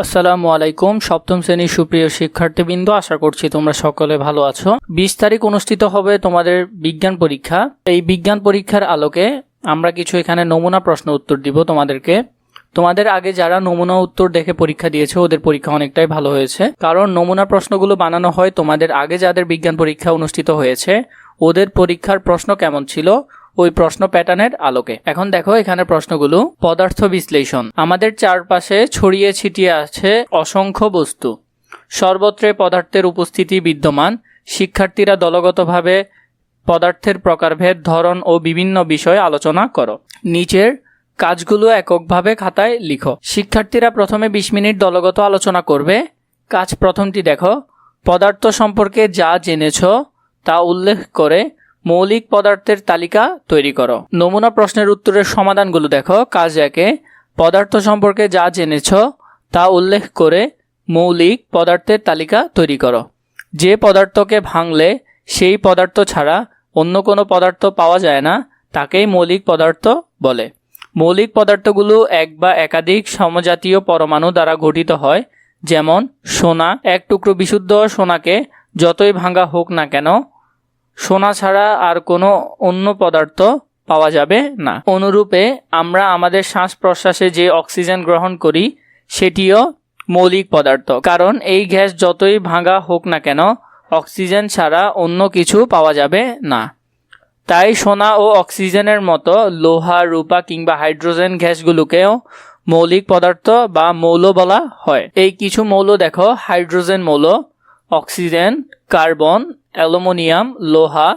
আসসালামু আলাইকুম, সপ্তম শ্রেণির সুপ্রিয় শিক্ষার্থীবৃন্দ, আশা করছি তোমরা সকলে ভালো আছো। বিশ তারিখ অনুষ্ঠিত হবে তোমাদের বিজ্ঞান পরীক্ষা। এই বিজ্ঞান পরীক্ষার আলোকে আমরা কিছু এখানে নমুনা প্রশ্ন উত্তর দিব তোমাদেরকে। তোমাদের আগে যারা নমুনা উত্তর দেখে পরীক্ষা দিয়েছে, ওদের পরীক্ষা অনেকটাই ভালো হয়েছে। কারণ নমুনা প্রশ্নগুলো বানানো হয় তোমাদের আগে যাদের বিজ্ঞান পরীক্ষা অনুষ্ঠিত হয়েছে, ওদের পরীক্ষার প্রশ্ন কেমন ছিল ওই প্রশ্ন প্যাটার্নের আলোকে। এখন দেখো এখানে প্রশ্নগুলো। পদার্থ বিশ্লেষণ। আমাদের চারপাশে ছড়িয়ে ছিটিয়ে আছে অসংখ্য বস্তু। সর্বত্রে পদার্থের উপস্থিতি বিদ্যমান। শিক্ষার্থীরা দলগতভাবে পদার্থের প্রকারভেদ, ধরন ও বিভিন্ন বিষয় আলোচনা করো। নিচের কাজগুলো এককভাবে খাতায় লিখো। শিক্ষার্থীরা প্রথমে বিশ মিনিট দলগত আলোচনা করবে। কাজ প্রথমটি দেখো। পদার্থ সম্পর্কে যা জেনেছ তা উল্লেখ করে মৌলিক পদার্থের তালিকা তৈরি করো। নমুনা প্রশ্নের উত্তরের সমাধানগুলো দেখো। কাজ একে, পদার্থ সম্পর্কে যা জেনেছ তা উল্লেখ করে মৌলিক পদার্থের তালিকা তৈরি করো। যে পদার্থকে ভাঙলে সেই পদার্থ ছাড়া অন্য কোনো পদার্থ পাওয়া যায় না, তাকেই মৌলিক পদার্থ বলে। মৌলিক পদার্থগুলো এক বা একাধিক সমজাতীয় পরমাণু দ্বারা গঠিত হয়, যেমন সোনা। এক টুকরো বিশুদ্ধ সোনাকে যতই ভাঙা হোক না কেন সোনা ছাড়া আর কোনো অন্য পদার্থ পাওয়া যাবে না। অনুরূপে, আমরা আমাদের শ্বাস প্রশ্বাসে যে অক্সিজেন গ্রহণ করি, সেটিও মৌলিক পদার্থ। কারণ, এই গ্যাস যতই ভাঙা হোক না কেন, অক্সিজেন ছাড়া অন্য কিছু পাওয়া যাবে না। তাই সোনা ও অক্সিজেনের মতো লোহা, রূপা কিংবা হাইড্রোজেন গ্যাসগুলোকেও মৌলিক পদার্থ বা মৌল বলা হয়। এই কিছু মৌল দেখো, হাইড্রোজেন মৌল। অক্সিজেন, কার্বন, অ্যালুমিনিয়াম, লোহা,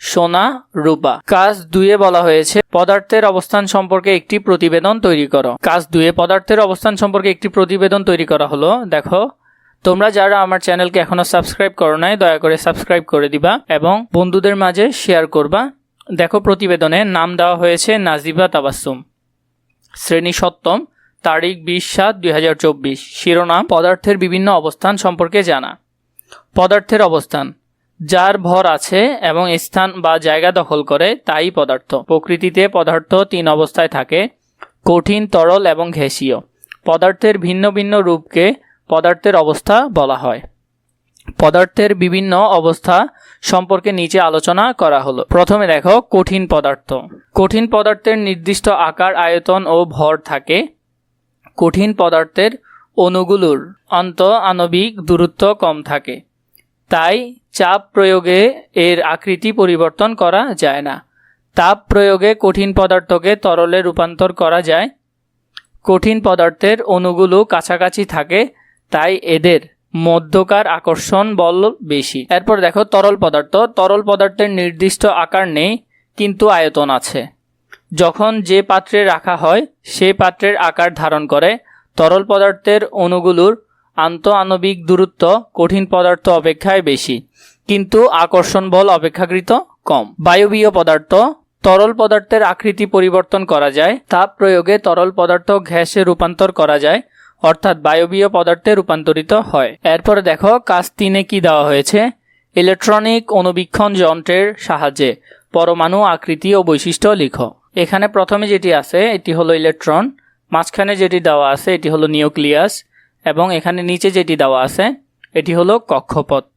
সোনা, রূপা। কাজ দুয়ে বলা হয়েছে, পদার্থের অবস্থান সম্পর্কে একটি প্রতিবেদন তৈরি করো। কাজ দুয়ে পদার্থের অবস্থান সম্পর্কে একটি প্রতিবেদন তৈরি করা হলো, দেখো। তোমরা যারা আমার চ্যানেলকে এখনও সাবস্ক্রাইব করো নাই, দয়া করে সাবস্ক্রাইব করে দিবা এবং বন্ধুদের মাঝে শেয়ার করবা। দেখো প্রতিবেদনে নাম দেওয়া হয়েছে নাজিবা তাবাসুম শ্রেণি সপ্তম, তারিখ বিশ সাত দুই শিরোনাম, পদার্থের বিভিন্ন অবস্থান সম্পর্কে জানা। পদার্থের অবস্থান। যার ভর আছে এবং স্থান বা জায়গা দখল করে, তাই পদার্থ। প্রকৃতিতে পদার্থ তিন অবস্থায় থাকে, কঠিন, তরল এবং ঘেঁষীয়। পদার্থের ভিন্ন ভিন্ন রূপকে পদার্থের অবস্থা বলা হয়। পদার্থের বিভিন্ন অবস্থা সম্পর্কে নিচে আলোচনা করা হলো। প্রথমে দেখো, কঠিন পদার্থ। কঠিন পদার্থের নির্দিষ্ট আকার, আয়তন ও ভর থাকে। কঠিন পদার্থের অণুগুলোর অন্ত আণবিক দূরত্ব কম থাকে। তাই চাপ প্রয়োগে এর আকৃতি পরিবর্তন করা যায় না। তাপ প্রয়োগে কঠিন পদার্থকে তরলে রূপান্তর করা যায়। কঠিন পদার্থের অণুগুলো কাছাকাছি থাকে, তাই এদের মধ্যকার আকর্ষণ বল বেশি। এরপর দেখো তরল পদার্থ। তরল পদার্থের নির্দিষ্ট আকার নেই, কিন্তু আয়তন আছে। যখন যে পাত্রে রাখা হয় সেই পাত্রের আকার ধারণ করে। তরল পদার্থের অণুগুলোর আন্ত আণবিক দূরত্ব কঠিন পদার্থ অপেক্ষায় বেশি, কিন্তু আকর্ষণ বল অপেক্ষাকৃত কম। বায়বীয় পদার্থ, তরল পদার্থের আকৃতি পরিবর্তন করা যায় তাপ প্রয়োগে তরল পদার্থ গ্যাসে রূপান্তর করা যায়, অর্থাৎ বায়বীয় পদার্থে রূপান্তরিত হয়। এরপরে দেখো কাজ তিনে কি দেওয়া হয়েছে। ইলেকট্রনিক অনুবীক্ষণ যন্ত্রের সাহায্যে পরমাণু আকৃতি ও বৈশিষ্ট্য লিখো। এখানে প্রথমে যেটি আছে, এটি হলো ইলেকট্রন। মাঝখানে যেটি দেওয়া আছে, এটি হলো নিউক্লিয়াস। এবং এখানে নিচে যেটি দেওয়া আছে এটি হলো কক্ষপথ।